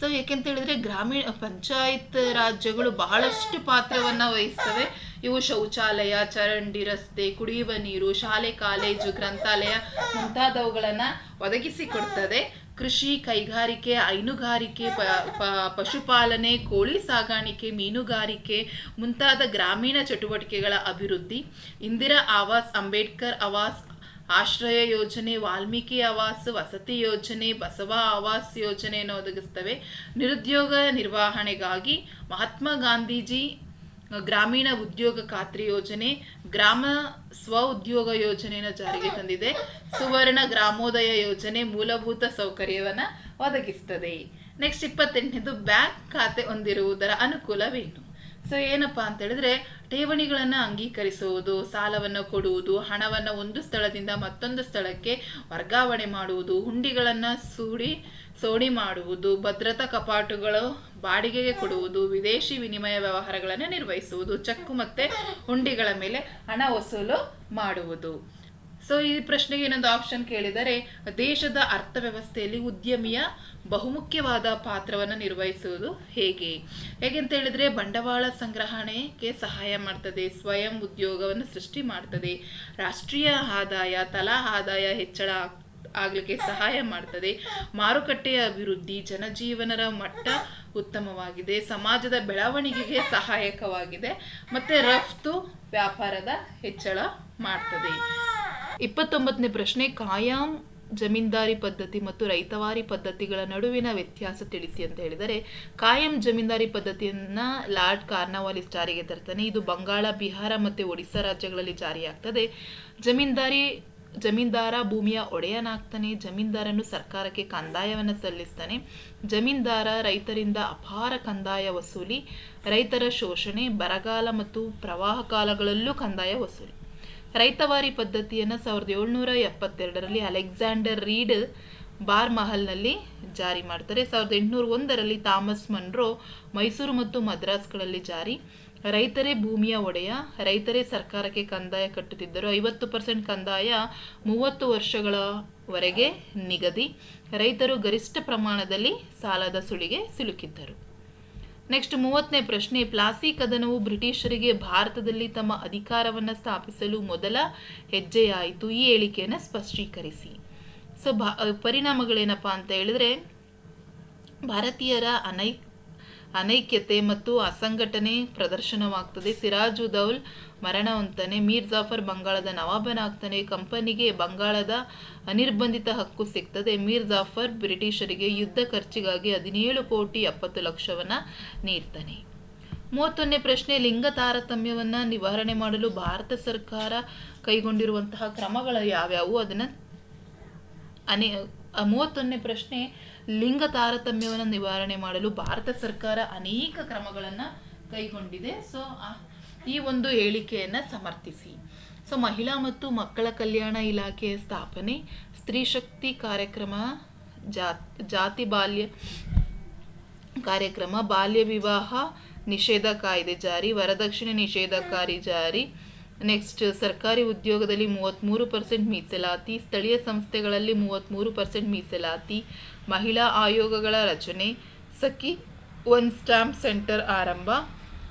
ಸೊ ಏಕೆಂತ ಹೇಳಿದ್ರೆ ಗ್ರಾಮೀಣ, ಪಂಚಾಯತ್ ರಾಜ್ಯಗಳು ಬಹಳಷ್ಟು ಪಾತ್ರವನ್ನ ವಹಿಸ್ತವೆ. ಇವು ಶೌಚಾಲಯ, ಚರಂಡಿ ರಸ್ತೆ, ಕುಡಿಯುವ ನೀರು, ಶಾಲೆ, ಕಾಲೇಜು, ಗ್ರಂಥಾಲಯ ಮುಂತಾದವುಗಳನ್ನ ಒದಗಿಸಿಕೊಡ್ತದೆ ಕೃಷಿ, ಕೈಗಾರಿಕೆ, ಹೈನುಗಾರಿಕೆ ಪ- ಪಶುಪಾಲನೆ, ಕೋಳಿ ಸಾಗಾಣಿಕೆ, ಮೀನುಗಾರಿಕೆ ಮುಂತಾದ ಗ್ರಾಮೀಣ ಚಟುವಟಿಕೆಗಳ ಅಭಿವೃದ್ಧಿ. ಇಂದಿರಾ ಆವಾಸ್ ಅಂಬೇಡ್ಕರ್ ಆವಾಸ್ ಆಶ್ರಯ ಯೋಜನೆ, ವಾಲ್ಮೀಕಿ ಆವಾಸ್, ವಸತಿ ಯೋಜನೆ, ಬಸವ ಆವಾಸ್ ಯೋಜನೆಯನ್ನು ಒದಗಿಸ್ತವೆ ನಿರುದ್ಯೋಗ ನಿರ್ವಹಣೆಗಾಗಿ ಮಹಾತ್ಮ ಗಾಂಧೀಜಿ ಗ್ರಾಮೀಣ ಉದ್ಯೋಗ ಖಾತ್ರಿ ಯೋಜನೆ, ಗ್ರಾಮ ಸ್ವ ಉದ್ಯೋಗ ಯೋಜನೆಯನ್ನು ಜಾರಿಗೆ ತಂದಿದೆ. ಸುವರ್ಣ ಗ್ರಾಮೋದಯ ಯೋಜನೆ ಮೂಲಭೂತ ಸೌಕರ್ಯವನ್ನು ಒದಗಿಸ್ತದೆ. ನೆಕ್ಸ್ಟ್ ಇಪ್ಪತ್ತೆಂಟನೇದು ಬ್ಯಾಂಕ್ ಖಾತೆ ಹೊಂದಿರುವುದರ ಅನುಕೂಲವೇನು? ಸೊ ಏನಪ್ಪ ಅಂತ ಹೇಳಿದ್ರೆ, ಠೇವಣಿಗಳನ್ನು ಅಂಗೀಕರಿಸುವುದು, ಸಾಲವನ್ನು ಕೊಡುವುದು, ಹಣವನ್ನು ಒಂದು ಸ್ಥಳದಿಂದ ಮತ್ತೊಂದು ಸ್ಥಳಕ್ಕೆ ವರ್ಗಾವಣೆ ಮಾಡುವುದು, ಹುಂಡಿಗಳನ್ನು ಸೂಡಿ, ಸೋಡಿ ಮಾಡುವುದು, ಭದ್ರತಾ ಕಪಾಟುಗಳು ಬಾಡಿಗೆಗೆ ಕೊಡುವುದು, ವಿದೇಶಿ ವಿನಿಮಯ ವ್ಯವಹಾರಗಳನ್ನು ನಿರ್ವಹಿಸುವುದು ಚೆಕ್ ಮತ್ತೆ ಹುಂಡಿಗಳ ಮೇಲೆ ಹಣ ವಸೂಲು ಮಾಡುವುದು. ಸೊ ಈ ಪ್ರಶ್ನೆಗೆ ಇನ್ನೊಂದು ಆಪ್ಷನ್ ಕೇಳಿದರೆ, ದೇಶದ ಅರ್ಥವ್ಯವಸ್ಥೆಯಲ್ಲಿ ಉದ್ಯಮಿಯ ಬಹುಮುಖ್ಯವಾದ ಪಾತ್ರವನ್ನು ನಿರ್ವಹಿಸುವುದು ಹೇಗೆ? ಹೇಗೆ ಅಂತ ಹೇಳಿದ್ರೆ, ಬಂಡವಾಳ ಸಂಗ್ರಹಣೆಗೆ ಸಹಾಯ ಮಾಡ್ತದೆ, ಸ್ವಯಂ ಉದ್ಯೋಗವನ್ನು ಸೃಷ್ಟಿ ಮಾಡ್ತದೆ, ರಾಷ್ಟ್ರೀಯ ಆದಾಯ, ತಲಾ ಆದಾಯ ಹೆಚ್ಚಳ ಆಗಲಿಕ್ಕೆ ಸಹಾಯ ಮಾಡ್ತದೆ ಮಾರುಕಟ್ಟೆಯ ಅಭಿವೃದ್ಧಿ ಜನಜೀವನರ ಮಟ್ಟ ಉತ್ತಮವಾಗಿದೆ, ಸಮಾಜದ ಬೆಳವಣಿಗೆಗೆ ಸಹಾಯಕವಾಗಿದೆ, ಮತ್ತೆ ರಫ್ತು ವ್ಯಾಪಾರದ ಹೆಚ್ಚಳ ಮಾಡ್ತದೆ. ಇಪ್ಪತ್ತೊಂಬತ್ತನೇ ಪ್ರಶ್ನೆ, ಕಾಯಂ ಜಮೀನ್ದಾರಿ ಪದ್ಧತಿ ಮತ್ತು ರೈತವಾರಿ ಪದ್ಧತಿಗಳ ನಡುವಿನ ವ್ಯತ್ಯಾಸ ತಿಳಿಸಿ ಅಂತ ಹೇಳಿದರೆ, ಕಾಯಂ ಜಮೀನ್ದಾರಿ ಪದ್ಧತಿಯನ್ನ ಲಾರ್ಡ್ ಕಾರ್ನಾವಾಲಿಸ್ ಜಾರಿಗೆ ತರ್ತಾನೆ. ಇದು ಬಂಗಾಳ, ಬಿಹಾರ ಮತ್ತು ಒಡಿಸ್ಸಾ ರಾಜ್ಯಗಳಲ್ಲಿ ಜಾರಿಯಾಗ್ತದೆ. ಜಮೀನ್ದಾರಿ, ಜಮೀನ್ದಾರ ಭೂಮಿಯ ಒಡೆಯನಾಗ್ತಾನೆ. ಜಮೀನ್ದಾರನು ಸರ್ಕಾರಕ್ಕೆ ಕಂದಾಯವನ್ನು ಸಲ್ಲಿಸ್ತಾನೆ. ಜಮೀನ್ದಾರ ರೈತರಿಂದ ಅಪಾರ ಕಂದಾಯ ವಸೂಲಿ, ರೈತರ ಶೋಷಣೆ, ಬರಗಾಲ ಮತ್ತು ಪ್ರವಾಹ ಕಾಲಗಳಲ್ಲೂ ಕಂದಾಯ ವಸೂಲಿ. ರೈತವಾರಿ ಪದ್ಧತಿಯನ್ನು ಸಾವಿರದ ಏಳ್ನೂರ ಎಪ್ಪತ್ತೆರಡರಲ್ಲಿ ಅಲೆಕ್ಸಾಂಡರ್ ರೀಡ್ ಬಾರ್ ಮಹಲ್ನಲ್ಲಿ ಜಾರಿ ಮಾಡ್ತಾರೆ. ಸಾವಿರದ ಎಂಟುನೂರ ಒಂದರಲ್ಲಿ ಥಾಮಸ್ ಮನ್ರೋ ಮೈಸೂರು ಮತ್ತು ಮದ್ರಾಸ್ಗಳಲ್ಲಿ ಜಾರಿ. ರೈತರೇ ಭೂಮಿಯ ಒಡೆಯ, ರೈತರೇ ಸರ್ಕಾರಕ್ಕೆ ಕಂದಾಯ ಕಟ್ಟುತ್ತಿದ್ದರು. ಐವತ್ತು ಪರ್ಸೆಂಟ್ ಕಂದಾಯ ಮೂವತ್ತು ವರ್ಷಗಳವರೆಗೆ ನಿಗದಿ. ರೈತರು ಗರಿಷ್ಠ ಪ್ರಮಾಣದಲ್ಲಿ ಸಾಲದ ಸುಳಿಗೆ ಸಿಲುಕಿದ್ದರು. ನೆಕ್ಸ್ಟ್ ಮೂವತ್ತನೇ ಪ್ರಶ್ನೆ ಪ್ಲಾಸಿ ಕದನವು ಬ್ರಿಟಿಷರಿಗೆ ಭಾರತದಲ್ಲಿ ತಮ್ಮ ಅಧಿಕಾರವನ್ನು ಸ್ಥಾಪಿಸಲು ಮೊದಲ ಹೆಜ್ಜೆಯಾಯಿತು. ಈ ಹೇಳಿಕೆಯನ್ನು ಸ್ಪಷ್ಟೀಕರಿಸಿ. ಸೊ ಭಾ ಪರಿಣಾಮಗಳೇನಪ್ಪ ಅಂತ ಹೇಳಿದ್ರೆ, ಭಾರತೀಯರ ಅನೈ ಅನೈಕ್ಯತೆ ಮತ್ತು ಅಸಂಘಟನೆ ಪ್ರದರ್ಶನವಾಗ್ತದೆ. ಸಿರಾಜುದೌಲ್ ಮರಣ ಹೊಂತಾನೆ ಮೀರ್ ಜಾಫರ್ ಬಂಗಾಳದ ನವಾಬನಾಗ್ತಾನೆ, ಕಂಪನಿಗೆ ಬಂಗಾಳದ ಅನಿರ್ಬಂಧಿತ ಹಕ್ಕು ಸಿಗ್ತದೆ. ಮೀರ್ ಜಾಫರ್ ಬ್ರಿಟಿಷರಿಗೆ ಯುದ್ಧ ಖರ್ಚಿಗಾಗಿ ಹದಿನೇಳು ಕೋಟಿ ಎಪ್ಪತ್ತು ಲಕ್ಷವನ್ನ ನೀಡ್ತಾನೆ. ಮೂವತ್ತೊಂದನೇ ಪ್ರಶ್ನೆ, ಲಿಂಗ ತಾರತಮ್ಯವನ್ನು ನಿವಾರಣೆ ಮಾಡಲು ಭಾರತ ಸರ್ಕಾರ ಕೈಗೊಂಡಿರುವಂತಹ ಕ್ರಮಗಳು ಯಾವ್ಯಾವು? ಅದನ್ನು ಅನೇ ಮೂವತ್ತೊಂದನೇ ಪ್ರಶ್ನೆ ಲಿಂಗ ತಾರತಮ್ಯವನ್ನು ನಿವಾರಣೆ ಮಾಡಲು ಭಾರತ ಸರ್ಕಾರ ಅನೇಕ ಕ್ರಮಗಳನ್ನು ಕೈಗೊಂಡಿದೆ. ಸೊ ಈ ಒಂದು ಹೇಳಿಕೆಯನ್ನು ಸಮರ್ಥಿಸಿ. ಸೊ ಮಹಿಳಾ ಮತ್ತು ಮಕ್ಕಳ ಕಲ್ಯಾಣ ಇಲಾಖೆಯ ಸ್ಥಾಪನೆ, ಸ್ತ್ರೀ ಶಕ್ತಿ ಕಾರ್ಯಕ್ರಮ, ಜಾತ್ ಬಾಲ್ಯ ಕಾರ್ಯಕ್ರಮ, ಬಾಲ್ಯ ವಿವಾಹ ನಿಷೇಧ ಕಾಯ್ದೆ ಜಾರಿ, ವರದಕ್ಷಿಣೆ ನಿಷೇಧಕಾರಿ ಜಾರಿ, ನೆಕ್ಸ್ಟ್ ಸರ್ಕಾರಿ ಉದ್ಯೋಗದಲ್ಲಿ ಮೂವತ್ತ್ಮೂರು ಪರ್ಸೆಂಟ್ ಮೀಸಲಾತಿ, ಸ್ಥಳೀಯ ಸಂಸ್ಥೆಗಳಲ್ಲಿ ಮೂವತ್ತ್ಮೂರು ಪರ್ಸೆಂಟ್ ಮೀಸಲಾತಿ ಮಹಿಳಾ ಆಯೋಗಗಳ ರಚನೆ, ಸಖಿ ಒನ್ ಸ್ಟ್ಯಾಂಪ್ ಸೆಂಟರ್ ಆರಂಭ,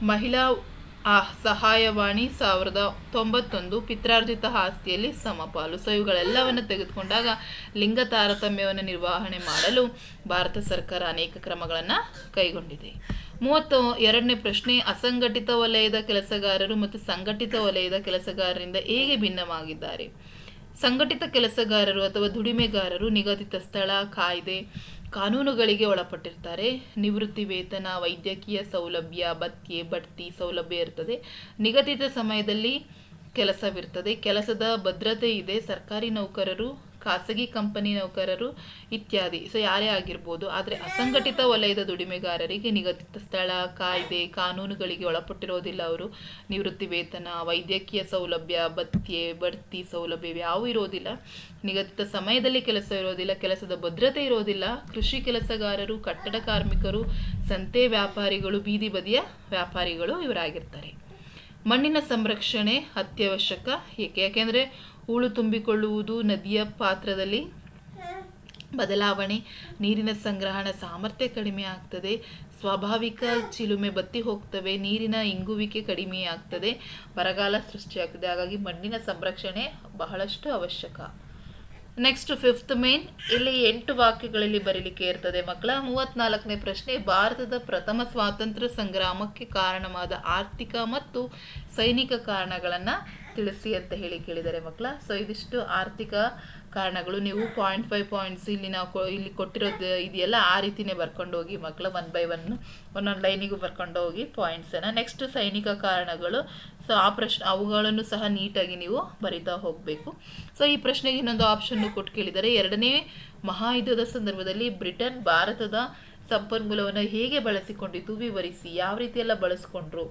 ಮಹಿಳಾ ಆ ಸಹಾಯವಾಣಿ ಸಾವಿರದ ತೊಂಬತ್ತೊಂದು ಪಿತ್ರಾರ್ಜಿತ ಆಸ್ತಿಯಲ್ಲಿ ಸಮಪಾಲು ಸೊ ಇವುಗಳೆಲ್ಲವನ್ನು ತೆಗೆದುಕೊಂಡಾಗ ಲಿಂಗ ತಾರತಮ್ಯವನ್ನು ನಿರ್ವಹಣೆ ಮಾಡಲು ಭಾರತ ಸರ್ಕಾರ ಅನೇಕ ಕ್ರಮಗಳನ್ನು ಕೈಗೊಂಡಿದೆ. ಮೂವತ್ತು ಎರಡನೇ ಪ್ರಶ್ನೆ, ಅಸಂಘಟಿತ ವಲಯದ ಕೆಲಸಗಾರರು ಮತ್ತು ಸಂಘಟಿತ ವಲಯದ ಕೆಲಸಗಾರರಿಂದ ಹೇಗೆ ಭಿನ್ನವಾಗಿದ್ದಾರೆ? ಸಂಘಟಿತ ಕೆಲಸಗಾರರು ಅಥವಾ ದುಡಿಮೆಗಾರರು ನಿಗದಿತ ಸ್ಥಳ, ಕಾಯ್ದೆ, ಕಾನೂನುಗಳಿಗೆ ಒಳಪಟ್ಟಿರ್ತಾರೆ. ನಿವೃತ್ತಿ ವೇತನ, ವೈದ್ಯಕೀಯ ಸೌಲಭ್ಯ, ಭತ್ಯೆ, ಬಡ್ತಿ ಸೌಲಭ್ಯ ಇರ್ತದೆ. ನಿಗದಿತ ಸಮಯದಲ್ಲಿ ಕೆಲಸವಿರ್ತದೆ. ಕೆಲಸದ ಭದ್ರತೆ ಇದೆ. ಸರ್ಕಾರಿ ನೌಕರರು ಖಾಸಗಿ ಕಂಪನಿ ನೌಕರರು ಇತ್ಯಾದಿ. ಸೊ ಯಾರೇ ಆಗಿರ್ಬೋದು, ಆದರೆ ಅಸಂಘಟಿತ ವಲಯದ ದುಡಿಮೆಗಾರರಿಗೆ ನಿಗದಿತ ಸ್ಥಳ, ಕಾಯ್ದೆ, ಕಾನೂನುಗಳಿಗೆ ಒಳಪಟ್ಟಿರೋದಿಲ್ಲ ಅವರು. ನಿವೃತ್ತಿ ವೇತನ, ವೈದ್ಯಕೀಯ ಸೌಲಭ್ಯ, ಭತ್ಯೆ, ಬಡ್ತಿ ಸೌಲಭ್ಯ ಯಾವೂ ಇರೋದಿಲ್ಲ. ನಿಗದಿತ ಸಮಯದಲ್ಲಿ ಕೆಲಸ ಇರೋದಿಲ್ಲ, ಕೆಲಸದ ಭದ್ರತೆ ಇರೋದಿಲ್ಲ. ಕೃಷಿ ಕೆಲಸಗಾರರು, ಕಟ್ಟಡ ಕಾರ್ಮಿಕರು, ಸಂತೆ ವ್ಯಾಪಾರಿಗಳು, ಬೀದಿ ಬದಿಯ ವ್ಯಾಪಾರಿಗಳು ಇವರಾಗಿರ್ತಾರೆ. ಮಣ್ಣಿನ ಸಂರಕ್ಷಣೆ ಅತ್ಯವಶ್ಯಕ. ಏಕೆ? ಯಾಕೆಂದರೆ ಹೂಳು ತುಂಬಿಕೊಳ್ಳುವುದು ನದಿಯ ಪಾತ್ರದಲ್ಲಿ? ಬದಲಾವಣೆ. ನೀರಿನ ಸಂಗ್ರಹಣ ಸಾಮರ್ಥ್ಯ ಕಡಿಮೆ ಆಗ್ತದೆ. ಸ್ವಾಭಾವಿಕ ಚಿಲುಮೆ ಬತ್ತಿ ಹೋಗ್ತವೆ. ನೀರಿನ ಇಂಗುವಿಕೆ ಕಡಿಮೆ ಆಗ್ತದೆ. ಬರಗಾಲ ಸೃಷ್ಟಿಯಾಗ್ತದೆ. ಹಾಗಾಗಿ ಮಣ್ಣಿನ ಸಂರಕ್ಷಣೆ ಬಹಳಷ್ಟು ಅವಶ್ಯಕ. ನೆಕ್ಸ್ಟ್ ಫಿಫ್ತ್ ಮೇನ್ ಇಲ್ಲಿ ಎಂಟು ವಾಕ್ಯಗಳಲ್ಲಿ ಬರೀಲಿಕ್ಕೆ ಇರ್ತದೆ. ಮಕ್ಕಳ, ಮೂವತ್ನಾಲ್ಕನೇ ಪ್ರಶ್ನೆ, ಭಾರತದ ಪ್ರಥಮ ಸ್ವಾತಂತ್ರ್ಯ ಸಂಗ್ರಾಮಕ್ಕೆ ಕಾರಣವಾದ ಆರ್ಥಿಕ ಮತ್ತು ಸೈನಿಕ ಕಾರಣಗಳನ್ನು ತಿಳಿಸಿ ಅಂತ ಹೇಳಿ ಕೇಳಿದ್ದಾರೆ ಮಕ್ಕಳ. ಸೊ ಇದಿಷ್ಟು ಆರ್ಥಿಕ ಕಾರಣಗಳು. ನೀವು ಪಾಯಿಂಟ್ ಫೈವ್ ಪಾಯಿಂಟ್ಸ್ ಇಲ್ಲಿ ನಾವು ಇಲ್ಲಿ ಕೊಟ್ಟಿರೋದು ಇದೆಯಲ್ಲ, ಆ ರೀತಿನೇ ಬರ್ಕೊಂಡು ಹೋಗಿ ಮಕ್ಕಳು ಒನ್ ಬೈ ಒನ್ ಒಂದೊಂದು ಲೈನಿಗೂ ಬರ್ಕೊಂಡು ಹೋಗಿ ಪಾಯಿಂಟ್ಸನ್ನು ನೆಕ್ಸ್ಟ್ ಸೈನಿಕ ಕಾರಣಗಳು. ಸೊ ಆ ಪ್ರಶ್ನೆ ಅವುಗಳನ್ನು ಸಹ ನೀಟಾಗಿ ನೀವು ಬರಿತಾ ಹೋಗಬೇಕು. ಸೊ ಈ ಪ್ರಶ್ನೆಗೆ ಇನ್ನೊಂದು ಆಪ್ಷನ್ನು ಕೊಟ್ಟು ಕೇಳಿದರೆ ಎರಡನೇ ಮಹಾಯುದ್ಧದ ಸಂದರ್ಭದಲ್ಲಿ ಬ್ರಿಟನ್, ಭಾರತದ ಸಂಪನ್ಮೂಲವನ್ನು ಹೇಗೆ ಬಳಸಿಕೊಂಡಿತು ವಿವರಿಸಿ, ಯಾವ ರೀತಿ ಎಲ್ಲ ಬಳಸ್ಕೊಂಡ್ರು?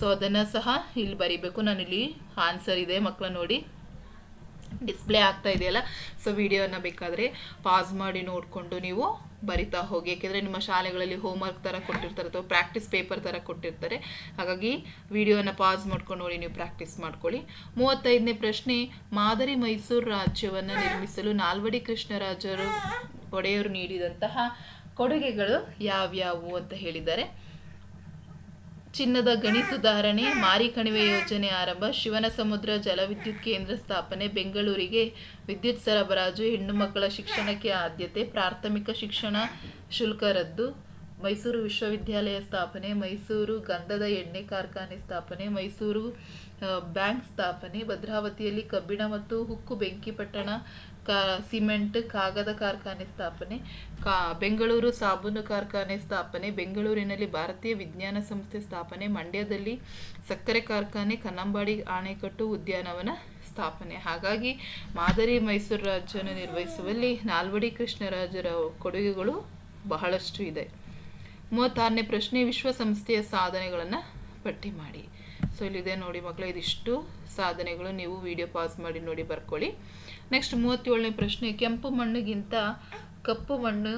ಸೊ ಅದನ್ನು ಸಹ ಇಲ್ಲಿ ಬರಿಬೇಕು. ನಾನಿಲ್ಲಿ ಆನ್ಸರ್ ಇದೆ ಮಕ್ಕಳ ನೋಡಿ. ಡಿಸ್ಪ್ಲೇ ಆಗ್ತಾ ಇದೆಯಲ್ಲ? ಸೊ ವಿಡಿಯೋನ ಬೇಕಾದರೆ ಪಾಸ್ ಮಾಡಿ ನೋಡಿಕೊಂಡು ನೀವು ಬರಿತಾ ಹೋಗಿ. ಯಾಕೆಂದರೆ ನಿಮ್ಮ ಶಾಲೆಗಳಲ್ಲಿ ಹೋಮ್ವರ್ಕ್ ಥರ ಕೊಟ್ಟಿರ್ತಾರೆ ಅಥವಾ ಪ್ರಾಕ್ಟೀಸ್ ಪೇಪರ್ ಥರ ಕೊಟ್ಟಿರ್ತಾರೆ. ಹಾಗಾಗಿ ವಿಡಿಯೋನ ಪಾಸ್ ಮಾಡ್ಕೊಂಡು ನೋಡಿ, ನೀವು ಪ್ರಾಕ್ಟೀಸ್ ಮಾಡ್ಕೊಳ್ಳಿ. ಮೂವತ್ತೈದನೇ ಪ್ರಶ್ನೆ, ಮಾದರಿ ಮೈಸೂರು ರಾಜ್ಯವನ್ನು ನಿರ್ಮಿಸಲು ನಾಲ್ವಡಿ ಕೃಷ್ಣರಾಜರು ಒಡೆಯರು ನೀಡಿದಂತಹ ಕೊಡುಗೆಗಳು ಯಾವ್ಯಾವು ಅಂತ ಹೇಳಿದ್ದಾರೆ ಚಿನ್ನದ ಗಣಿ ಸುಧಾರಣೆ, ಮಾರಿ ಕಣಿವೆ ಯೋಜನೆ ಆರಂಭ, ಶಿವನ ಸಮುದ್ರ ಜಲವಿದ್ಯುತ್ ಕೇಂದ್ರ ಸ್ಥಾಪನೆ, ಬೆಂಗಳೂರಿಗೆ ವಿದ್ಯುತ್ ಸರಬರಾಜು, ಹೆಣ್ಣು ಮಕ್ಕಳ ಶಿಕ್ಷಣಕ್ಕೆ ಆದ್ಯತೆ, ಪ್ರಾಥಮಿಕ ಶಿಕ್ಷಣ ಶುಲ್ಕ ರದ್ದು, ಮೈಸೂರು ವಿಶ್ವವಿದ್ಯಾಲಯ ಸ್ಥಾಪನೆ, ಮೈಸೂರು ಗಂಧದ ಎಣ್ಣೆ ಕಾರ್ಖಾನೆ ಸ್ಥಾಪನೆ, ಮೈಸೂರು ಬ್ಯಾಂಕ್ ಸ್ಥಾಪನೆ, ಭದ್ರಾವತಿಯಲ್ಲಿ ಕಬ್ಬಿಣ ಮತ್ತು ಹುಕ್ಕು ಬೆಂಕಿಪಟ್ಟಣ ಕಾ, ಸಿಮೆಂಟ್ ಕಾಗದ ಕಾರ್ಖಾನೆ ಸ್ಥಾಪನೆ, ಕಾ, ಬೆಂಗಳೂರು ಸಾಬೂನು ಕಾರ್ಖಾನೆ ಸ್ಥಾಪನೆ, ಬೆಂಗಳೂರಿನಲ್ಲಿ ಭಾರತೀಯ ವಿಜ್ಞಾನ ಸಂಸ್ಥೆ ಸ್ಥಾಪನೆ, ಮಂಡ್ಯದಲ್ಲಿ ಸಕ್ಕರೆ ಕಾರ್ಖಾನೆ, ಕನ್ನಂಬಾಡಿ ಆಣೆಕಟ್ಟು ಉದ್ಯಾನವನ ಸ್ಥಾಪನೆ. ಹಾಗಾಗಿ ಮಾದರಿ ಮೈಸೂರು ರಾಜ್ಯವನ್ನು ನಿರ್ವಹಿಸುವಲ್ಲಿ ನಾಲ್ವಡಿ ಕೃಷ್ಣರಾಜರ ಕೊಡುಗೆಗಳು ಬಹಳಷ್ಟು ಇದೆ. ಮೂವತ್ತಾರನೇ ಪ್ರಶ್ನೆ, ವಿಶ್ವಸಂಸ್ಥೆಯ ಸಾಧನೆಗಳನ್ನು ಪಟ್ಟಿ ಮಾಡಿ. ಸೊ, ಇಲ್ಲಿದೆ ನೋಡಿ ಮಕ್ಕಳು, ಇದಿಷ್ಟು ಸಾಧನೆಗಳು ನೀವು ವಿಡಿಯೋ ಪಾಸ್ ಮಾಡಿ ನೋಡಿ ಬರ್ಕೊಳ್ಳಿ. ನೆಕ್ಸ್ಟ್ ಮೂವತ್ತೇಳನೇ ಪ್ರಶ್ನೆ, ಕೆಂಪು ಮಣ್ಣಿಗಿಂತ ಕಪ್ಪು ಮಣ್ಣು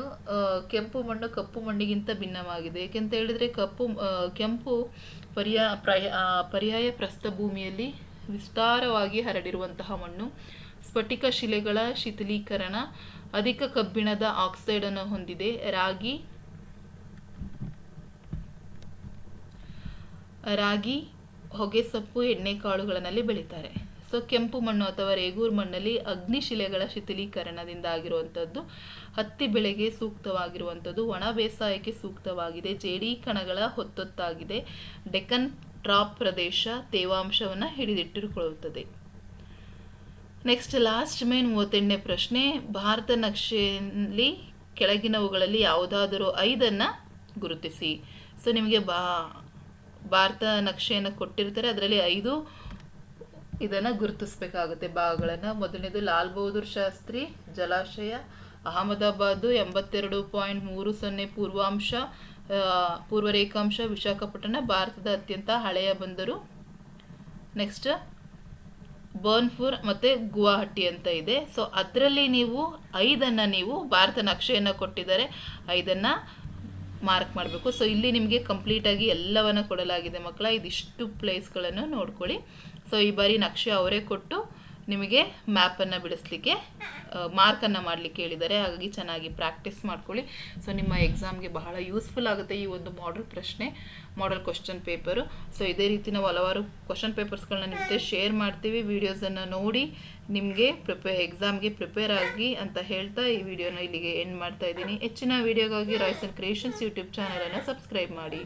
ಕೆಂಪು ಮಣ್ಣು ಕಪ್ಪು ಮಣ್ಣಿಗಿಂತ ಭಿನ್ನವಾಗಿದೆ. ಏಕೆಂತ ಹೇಳಿದರೆ ಕಪ್ಪು ಕೆಂಪು ಪರ್ಯಾ, ಪ್ರಯ ಪ್ರಸ್ಥ ಪರ್ಯಾಯ ಪ್ರಸ್ಥಭೂಮಿಯಲ್ಲಿ ವಿಸ್ತಾರವಾಗಿ ಹರಡಿರುವಂತಹ ಮಣ್ಣು. ಸ್ಫಟಿಕ ಶಿಲೆಗಳ ಶಿಥಿಲೀಕರಣ ಅಧಿಕ ಕಬ್ಬಿಣದ ಆಕ್ಸೈಡನ್ನು ಹೊಂದಿದೆ. ರಾಗಿ ರಾಗಿ ಹೊಗೆಸೊಪ್ಪು ಎಣ್ಣೆಕಾಳುಗಳಲ್ಲಿ ಬೆಳೀತಾರೆ. ಸೊ, ಕೆಂಪು ಮಣ್ಣು ಅಥವಾ ರೇಗೂರ್ ಮಣ್ಣಲ್ಲಿ ಅಗ್ನಿಶಿಲೆಗಳ ಶಿಥಿಲೀಕರಣದಿಂದ ಆಗಿರುವಂಥದ್ದು ಹತ್ತಿ ಬೆಳೆಗೆ ಸೂಕ್ತವಾಗಿರುವಂಥದ್ದು, ಒಣ ಬೇಸಾಯಕ್ಕೆ ಸೂಕ್ತವಾಗಿದೆ, ಜೇಡಿ ಕಣಗಳ ಹೊತ್ತೊತ್ತಾಗಿದೆ ಡೆಕ್ಕನ್ ಟ್ರಾಪ್ ಪ್ರದೇಶ ತೇವಾಂಶವನ್ನು ಹಿಡಿದಿಟ್ಟುಕೊಳ್ಳುತ್ತದೆ. ನೆಕ್ಸ್ಟ್, ಲಾಸ್ಟ್ ಮೇನ್ ಮೂವತ್ತೆಂಟನೇ ಪ್ರಶ್ನೆ, ಭಾರತ ನಕ್ಷೆಯಲ್ಲಿ ಕೆಳಗಿನವುಗಳಲ್ಲಿ ಯಾವುದಾದರೂ ಐದನ್ನು ಗುರುತಿಸಿ. ಸೊ, ನಿಮಗೆ ಬಾ ಭಾರತ ನಕ್ಷೆಯನ್ನು ಕೊಟ್ಟಿರ್ತಾರೆ, ಅದರಲ್ಲಿ ಐದು ಇದನ್ನು ಗುರುತಿಸ್ಬೇಕಾಗುತ್ತೆ ಭಾಗಗಳನ್ನು. ಮೊದಲನೇದು ಲಾಲ್ ಬಹದ್ದೂರ್ ಶಾಸ್ತ್ರಿ, ಜಲಾಶಯ, ಅಹಮದಾಬಾದು ಎಂಬತ್ತೆರಡು ಪಾಯಿಂಟ್ ಮೂರು ಸೊನ್ನೆ ಪೂರ್ವಾಂಶ ಪೂರ್ವ ರೇಖಾಂಶ ವಿಶಾಖಪಟ್ಟಣ, ಭಾರತದ ಅತ್ಯಂತ ಹಳೆಯ ಬಂದರು. ನೆಕ್ಸ್ಟ್, ಬರ್ನ್ಪುರ್ ಮತ್ತು ಗುವಾಹಟಿ ಅಂತ ಇದೆ. ಸೊ ಅದರಲ್ಲಿ ನೀವು ಐದನ್ನು ನೀವು ಭಾರತ ನಕ್ಷೆಯನ್ನು ಕೊಟ್ಟಿದ್ದಾರೆ. ಐದನ್ನು ಮಾರ್ಕ್ ಮಾಡಬೇಕು. ಸೊ ಇಲ್ಲಿ ನಿಮಗೆ ಕಂಪ್ಲೀಟಾಗಿ ಎಲ್ಲವನ್ನು ಕೊಡಲಾಗಿದೆ ಮಕ್ಕಳ. ಇದಿಷ್ಟು ಪ್ಲೇಸ್ಗಳನ್ನು ನೋಡ್ಕೊಳ್ಳಿ. ಸೊ ಈ ಬಾರಿ ನಕ್ಷೆ ಅವರೇ ಕೊಟ್ಟು ನಿಮಗೆ ಮ್ಯಾಪನ್ನು ಬಿಡಿಸ್ಲಿಕ್ಕೆ ಮಾರ್ಕನ್ನು ಮಾಡಲಿಕ್ಕೆ ಹೇಳಿದ್ದಾರೆ. ಹಾಗಾಗಿ ಚೆನ್ನಾಗಿ ಪ್ರಾಕ್ಟೀಸ್ ಮಾಡ್ಕೊಳ್ಳಿ. ಸೊ ನಿಮ್ಮ ಎಕ್ಸಾಮ್ಗೆ ಬಹಳ ಯೂಸ್ಫುಲ್ ಆಗುತ್ತೆ ಈ ಒಂದು ಮಾಡಲ್ ಪ್ರಶ್ನೆ ಮಾಡಲ್ ಕ್ವಶನ್ ಪೇಪರು ಸೊ ಇದೇ ರೀತಿ ನಾವು ಹಲವಾರು ಕ್ವಶನ್ ಪೇಪರ್ಸ್ಗಳನ್ನ ನಿಮ್ಮ ಜೊತೆ ಶೇರ್ ಮಾಡ್ತೀವಿ. ವೀಡಿಯೋಸನ್ನು ನೋಡಿ ನಿಮಗೆ ಪ್ರಿಪೇ ಎಕ್ಸಾಮ್ಗೆ ಪ್ರಿಪೇರ್ ಆಗಿ ಅಂತ ಹೇಳ್ತಾ ಈ ವಿಡಿಯೋನ ಇಲ್ಲಿಗೆ ಎಂಡ್ ಮಾಡ್ತಾ ಇದ್ದೀನಿ. ಹೆಚ್ಚಿನ ವಿಡಿಯೋಗಾಗಿ ರಾಯ್ಸ್ ಆ್ಯಂಡ್ ಕ್ರಿಯೇಷನ್ಸ್ ಯೂಟ್ಯೂಬ್ ಚಾನಲನ್ನು ಸಬ್ಸ್ಕ್ರೈಬ್ ಮಾಡಿ.